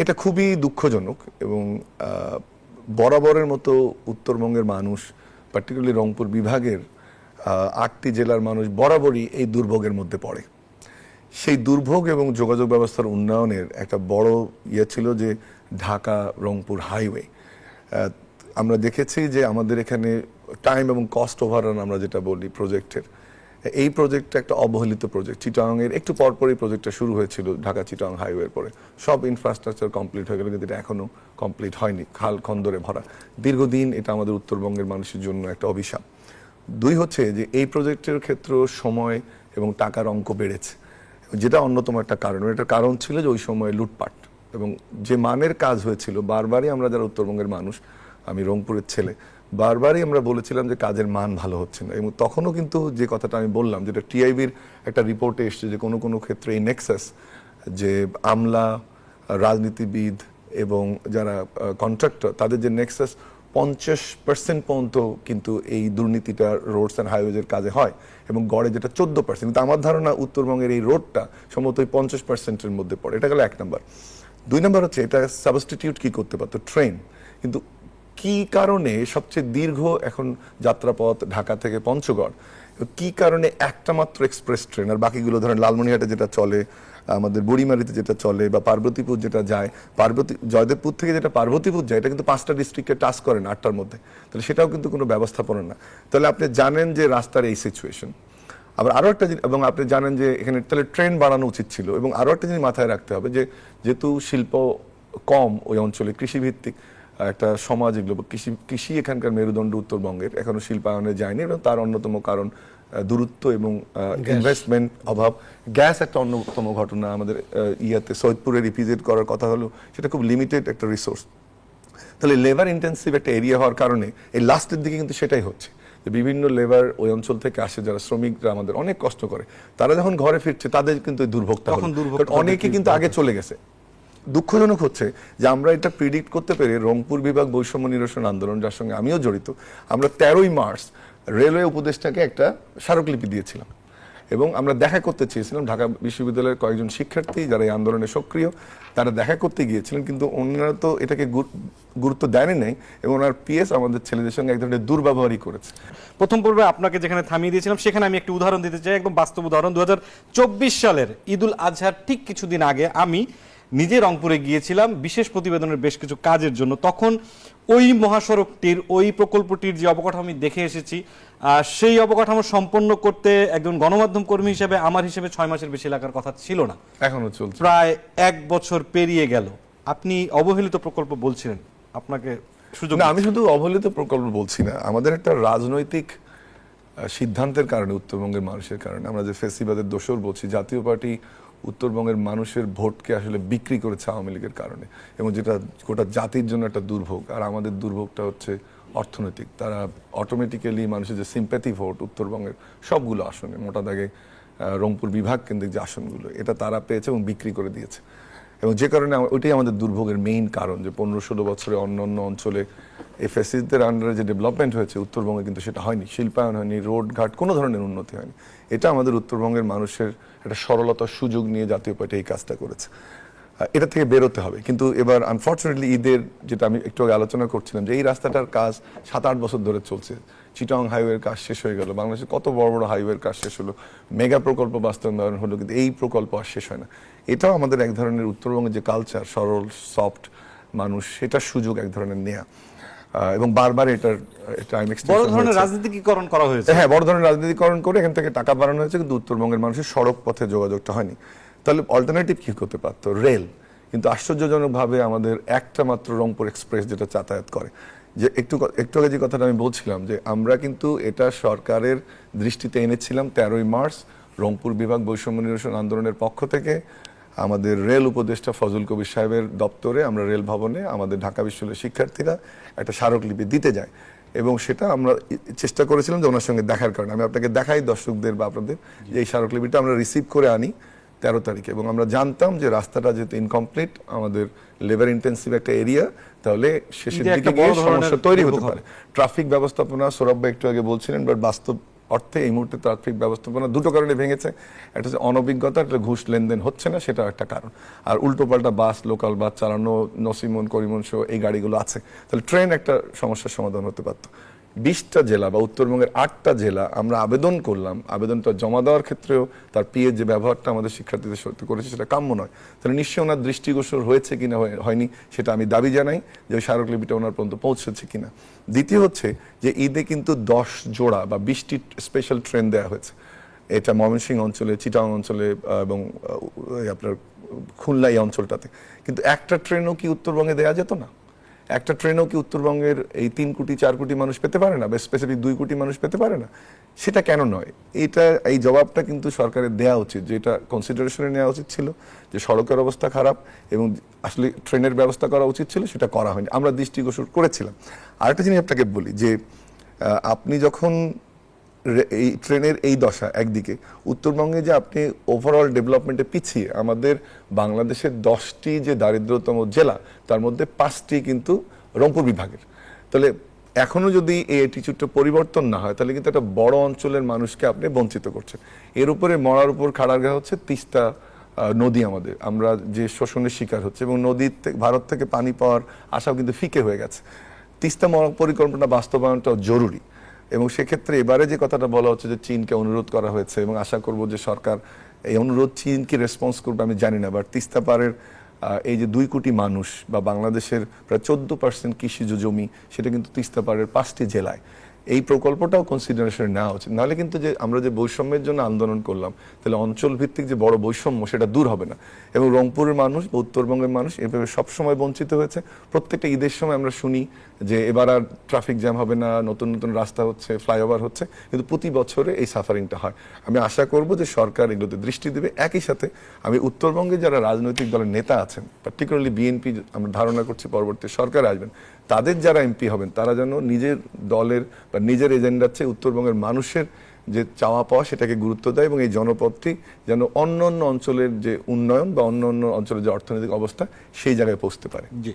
এটা খুবই দুঃখজনক এবং বরাবরের মতো উত্তরবঙ্গের মানুষ পার্টিকুলারলি রংপুর বিভাগের আটটি জেলার মানুষ বরাবরই এই দুর্ভোগের মধ্যে পড়ে। সেই দুর্ভোগ এবং যোগাযোগ ব্যবস্থার উন্নয়নের একটা বড় ইয়ে ছিল যে ঢাকা রংপুর হাইওয়ে। আমরা দেখেছি যে আমাদের এখানে টাইম এবং কস্ট ওভাররান আমরা যেটা বলি প্রজেক্টের এই প্রজেক্টটা একটা অবহেলিত প্রজেক্ট চিটাংয়ের একটু পরপরই প্রজেক্টটা শুরু হয়েছিল ঢাকা চিটাং হাইওয়ের পরে। সব ইনফ্রাস্ট্রাকচার কমপ্লিট হয়ে গেল, কিন্তু এটা এখনও কমপ্লিট হয়নি, খাল খন্দরে ভরা। দীর্ঘদিন এটা আমাদের উত্তরবঙ্গের মানুষের জন্য একটা অভিশাপ। দুই হচ্ছে যে এই প্রজেক্টের ক্ষেত্রে সময় এবং টাকার অঙ্ক বেড়েছে। যেটা অন্যতম একটা কারণ। এটার কারণ ছিল যে ওই সময় লুটপাট। এবং যে মানের কাজ হয়েছিল, বারবারই আমরা যারা উত্তরবঙ্গের মানুষ, আমি রংপুরের ছেলে বারবারই আমরা বলেছিলাম যে কাজের মান ভালো হচ্ছে না। এবং তখনও কিন্তু যে কথাটা আমি বললাম, যেটা টিআইবির একটা রিপোর্টে এসছে যে কোনো কোনো ক্ষেত্রে এই নেক্সাস যে আমলা, রাজনীতিবিদ এবং যারা কন্ট্রাক্টর তাদের যে নেক্সাস পঞ্চাশ পার্সেন্ট পর্যন্ত কিন্তু এই দুর্নীতিটা রোডস অ্যান্ড হাইওয়েজের কাজে হয় এবং গড়ে যেটা চোদ্দ পার্সেন্ট কিন্তু আমার ধারণা উত্তরবঙ্গের এই রোডটা সম্ভবত ওই পঞ্চাশ পার্সেন্টের মধ্যে পড়ে। এটা গেল এক নম্বর দুই নম্বর হচ্ছে এটা সাবস্টিটিউট কি করতে পারতো? ট্রেন কিন্তু কি কারণে সবচেয়ে দীর্ঘ এখন যাত্রাপথ ঢাকা থেকে পঞ্চগড়? কি কারণে একটা মাত্র এক্সপ্রেস ট্রেন আর বাকিগুলো ধরেন লালমনিরহাটে যেটা চলে, আমাদের বুড়িমারিতে যেটা চলে বা পার্বতীপুর যেটা যায়, পার্বতী জয়দেবপুর থেকে যেটা পার্বতীপুর যায়, এটা কিন্তু পাঁচটা ডিস্ট্রিক্টকে টাচ করে না আটটার মধ্যে। তাহলে সেটাও কিন্তু কোনো ব্যবস্থাপনা না। তাহলে আপনি জানেন যে রাস্তার এই সিচুয়েশন আবার আরও একটা এবং আপনি জানেন যে এখানে তাহলে ট্রেন বাড়ানো উচিত ছিল এবং আরও একটা জিনিস মাথায় রাখতে হবে যে যেহেতু শিল্প কম ওই অঞ্চলে, কৃষিভিত্তিক একটা সমাজ এগুলো কৃষি কৃষি এখানকার মেরুদণ্ড উত্তরবঙ্গের এখনও শিল্পায়নে যায়নি এবং তার অন্যতম কারণ দূরত্ব এবং ইনভেস্টমেন্ট অভাব। গ্যাস একটা অন্যতম ঘটনা আমাদের ইয়াতে সৈয়দপুরে রিপিজেট করার কথা হলো সেটা খুব লিমিটেড একটা রিসোর্স তাহলে লেবার ইন্টেন্সিভ একটা এরিয়া হওয়ার কারণে এই লাস্টের দিকে কিন্তু সেটাই হচ্ছে। যে বিভিন্ন লেবার ওই অঞ্চল থেকে আসে যারা শ্রমিকরা আমাদের অনেক কষ্ট করে তারা যখন ঘরে ফিরছে তাদের কিন্তু দুর্ভোগটা কারণ অনেকে কিন্তু আগে চলে গেছে। দুঃখজনক হচ্ছে যে আমরা এটা প্রিডিক্ট করতে পেরে রংপুর বিভাগ বৈষম্য নিরসন আন্দোলন, যার সঙ্গে আমিও জড়িত, আমরা তেরোই মার্চ রেলওয়ে উপদেষ্টাকে একটা স্মারকলিপি দিয়েছিলাম এবং আমরা দেখা করতে চেয়েছিলাম। ঢাকা বিশ্ববিদ্যালয়ের কয়েকজন শিক্ষার্থী যারা এই আন্দোলনে সক্রিয়, তারা দেখা করতে গিয়েছিলেন, কিন্তু অন্যরা তো এটাকে গুরুত্ব দেয়নি নাই এবং ওনার পিএস আমাদের ছেলেদের সঙ্গে এক ধরনের দুর্ব্যবহারই করেছে। প্রথম পর্বে আপনাকে যেখানে থামিয়ে দিয়েছিলাম, সেখানে আমি একটি উদাহরণ দিতে চাই, একদম বাস্তব উদাহরণ। দু হাজার চব্বিশ সালের ঈদুল আজহার ঠিক কিছুদিন আগে আমি নিজে রংপুরে গিয়েছিলাম বিশেষ প্রতিবেদনের বেশ কিছু কাজের জন্য। তখন ওই মহাসড়কটির ওই প্রকল্পটির যে অবকাঠামো আমি দেখে এসেছি সেই অবকাঠামো সম্পন্ন করতে একজন গণমাধ্যম কর্মী হিসেবে আমার হিসেবে ছয় মাসের বেশি লাগার কথা ছিল না। এখনও চলছে। প্রায় এক বছর পেরিয়ে গেল। আপনি অবহেলিত প্রকল্প বলছিলেন। আপনাকে সুযোগ আমি শুধু অবহেলিত প্রকল্প বলছি না। আমাদের একটা রাজনৈতিক সিদ্ধান্তের কারণে উত্তরবঙ্গের মানুষের কারণে আমরা যে ফেসিবাদের দোষর বলছি জাতীয় পার্টি উত্তরবঙ্গের মানুষের ভোটকে আসলে বিক্রি করেছে আওয়ামী লীগের কারণে। এবং যেটা গোটা জাতির জন্য একটা দুর্ভোগ। আর আমাদের দুর্ভোগটা হচ্ছে অর্থনৈতিক। তারা অটোমেটিক্যালি মানুষের যে সিম্প্যাথি ভোট উত্তরবঙ্গের সবগুলো আসনে, মোটা দাগে রংপুর বিভাগ কেন্দ্রিক যে আসনগুলো, এটা তারা পেয়েছে এবং বিক্রি করে দিয়েছে। এবং যে কারণে ওইটাই আমাদের দুর্ভোগের মেইন কারণ যে পনেরো ষোলো বছরে অন্য অন্য অঞ্চলে এই ফ্যাসিলিটিদের আন্ডারে যে ডেভেলপমেন্ট হয়েছে, উত্তরবঙ্গে কিন্তু সেটা হয়নি, শিল্পায়ন হয়নি রোড ঘাট কোনো ধরনের উন্নতি হয়নি। এটা আমাদের উত্তরবঙ্গের মানুষের একটা সরলতার সুযোগ নিয়ে জাতীয় পার্টি এই কাজটা করেছে। এটা থেকে বেরোতে হবে। কিন্তু এবার আনফর্চুনেটলি ঈদের যেটা আমি একটু আগে আলোচনা করছিলাম যে এই রাস্তাটার কাজ সাত আট বছর ধরে চলছে। চিটং হাইওয়ের কাজ শেষ হয়ে গেল। বাংলাদেশে কত বড় বড় হাইওয়ের কাজ শেষ হলো। মেগা প্রকল্প বাস্তবায়ন হলো কিন্তু এই প্রকল্প আর শেষ হয় না। এটাও আমাদের এক ধরনের উত্তরবঙ্গের যে কালচার সরল সফট মানুষ সেটার সুযোগ এক ধরনের নেয়া। এবং বারবার এটার টাইম বড় ধরনের রাজনীতিকীকরণ করা হয়েছে। হ্যাঁ বড় ধরনের রাজনীতিকরণ করে এখান থেকে টাকা বাড়ানো হয়েছে কিন্তু উত্তরবঙ্গের মানুষের সড়ক পথে যোগাযোগটা হয়নি। তাহলে অল্টারনেটিভ কি করতে পারতো? রেল। কিন্তু আশ্চর্যজনকভাবে আমাদের একটা মাত্র রংপুর এক্সপ্রেস যেটা যাতায়াত করে। যে একটু একটু আগে যে কথাটা আমি বলছিলাম যে আমরা কিন্তু এটা সরকারের দৃষ্টিতে এনেছিলাম তেরোই মার্চ রংপুর বিভাগ বৈষম্য নিরসন আন্দোলনের পক্ষ থেকে। আমাদের রেল উপদেষ্টা ফজল কবির সাহেবের দপ্তরে আমরা রেল ভবনে আমাদের ঢাকা বিশ্ববিদ্যালয়ের শিক্ষার্থীরা একটা স্মারকলিপি দিতে যায় এবং সেটা আমরা চেষ্টা করেছিলাম যে ওনার সঙ্গে দেখার কারণে। আমি আপনাকে দেখাই দর্শকদের বা আপনাদের যে এই স্মারকলিপিটা আমরা রিসিভ করে আনি। তেরো তারিখে। এবং আমরা জানতাম যে রাস্তাটা যেহেতু ইনকমপ্লিট আমাদের লেবার ইন্টেন্সিভ একটা এরিয়া তাহলে শেষের দিকে গিয়ে সমস্যা তৈরি হতে পারে। ট্রাফিক ব্যবস্থাপনা সৌরভ একটু আগে বলছিলেন বাট বাস্তব অর্থে এই মুহূর্তে ট্রাফিক ব্যবস্থাপনা দুটো কারণে ভেঙেছে। একটা হচ্ছে অনভিজ্ঞতা একটা ঘুষ লেনদেন হচ্ছে না সেটা একটা কারণ। আর উল্টোপাল্টা বাস লোকাল বাস চালানো নসিমন করিমন সহ এই গাড়িগুলো আছে। তাহলে ট্রেন একটা সমস্যার সমাধান হতে পারতো। বিশটা জেলা বা উত্তরবঙ্গের আটটা জেলা আমরা আবেদন করলাম। আবেদনটা জমা দেওয়ার ক্ষেত্রেও তার পিএ যে ব্যবহারটা আমাদের শিক্ষার্থীদের সত্যি করেছে সেটা কাম্য নয়। তাহলে নিশ্চয়ই ওনার দৃষ্টিগোচর হয়েছে কিনা হয়ে- হয়নি সেটা আমি দাবি জানাই যে ওই স্মারকলিপিটা ওনার পর্যন্ত পৌঁছেছে কিনা। দ্বিতীয় হচ্ছে যে ঈদে কিন্তু দশ জোড়া বা বিশটি স্পেশাল ট্রেন দেওয়া হয়েছে। এটা ময়মনসিংহ অঞ্চলে, চিটাং অঞ্চলে এবং আপনার খুলনা এই অঞ্চলটাতে। কিন্তু একটা ট্রেনও কি উত্তরবঙ্গে দেওয়া যেত না? একটা ট্রেনও কি উত্তরবঙ্গের এই তিন কোটি, চার কোটি মানুষ পেতে পারে না? বা স্পেসিফিক দুই কোটি মানুষ পেতে পারে না? সেটা কেন নয়? এটা, এই জবাবটা কিন্তু সরকারের দেওয়া উচিত, যে এটা কনসিডারেশনে নেওয়া উচিত ছিল, যে সড়কের অবস্থা খারাপ এবং আসলে ট্রেনের ব্যবস্থা করা উচিত ছিল, সেটা করা হয়নি। আমরা দৃষ্টিগোচর করেছিলাম। আরেকটা জিনিস আপনাকে বলি, যে আপনি যখন এই ট্রেনের এই দশা একদিকে। উত্তরবঙ্গে যে আপনি ওভারঅল ডেভেলপমেন্টে পিছিয়ে, আমাদের বাংলাদেশের দশটি যে দারিদ্রতম জেলা, তার মধ্যে পাঁচটি কিন্তু রংপুর বিভাগের। তাহলে এখনও যদি এই অ্যাটিচিউডটা পরিবর্তন না হয়, তাহলে কিন্তু একটা বড় অঞ্চলের মানুষকে আপনি বঞ্চিত করছেন। এর উপরে মরার উপর খাড়ার হচ্ছে তিস্তা নদী আমাদের। আমরা যে শোষণের শিকার হচ্ছে, এবং নদীর থেকে ভারত থেকে পানি পাওয়ার আশাও কিন্তু ফিকে হয়ে গেছে। তিস্তা মহা- পরিকল্পনা বাস্তবায়নটাও জরুরি। এবং সেক্ষেত্রে এবারে যে কথাটা বলা হচ্ছে যে চীনকে অনুরোধ করা হয়েছে এবং আশা করব যে সরকার এই অনুরোধ চীনকে রেসপন্স করবে আমি জানি না বাট তিস্তা আহ, এই যে দুই কোটি মানুষ বা বাংলাদেশের প্রায় চোদ্দ পার্সেন্ট কৃষিজ জমি সেটা কিন্তু তিস্তা পাড়ের পাঁচটি জেলায়। এই প্রকল্পটাও কনসিডারেশনে নেওয়া উচিত। নাহলে কিন্তু যে আমরা যে বৈষম্যের জন্য আন্দোলন করলাম তাহলে অঞ্চল ভিত্তিক যে বড় বৈষম্য সেটা দূর হবে না। এবং রংপুরের মানুষ বা উত্তরবঙ্গের মানুষ এভাবে সবসময় বঞ্চিত হয়েছে। প্রত্যেকটা ঈদের সময় আমরা শুনি যে এবার আর ট্রাফিক জ্যাম হবে না, নতুন নতুন রাস্তা হচ্ছে ফ্লাইওভার হচ্ছে, কিন্তু প্রতি বছরে এই সাফারিংটা হয়। আমি আশা করব যে সরকার এগুলোতে দৃষ্টি দেবে। একই সাথে আমি উত্তরবঙ্গে যারা রাজনৈতিক দলের নেতা আছেন পার্টিকুলারলি বিএনপি আমরা ধারণা করছি পরবর্তী সরকার আসবেন, তাদের যারা এমপি হবেন, তারা যেন নিজের দলের বা নিজের এজেন্ডার চেয়ে উত্তরবঙ্গের মানুষের যে চাওয়া পাওয়া সেটাকে গুরুত্ব দেয় এবং এই জনপদটি যেন অন্য অন্য অঞ্চলের যে উন্নয়ন বা অন্য অন্য অঞ্চলের যে অর্থনৈতিক অবস্থা সেই জায়গায় পৌঁছতে পারে। জি।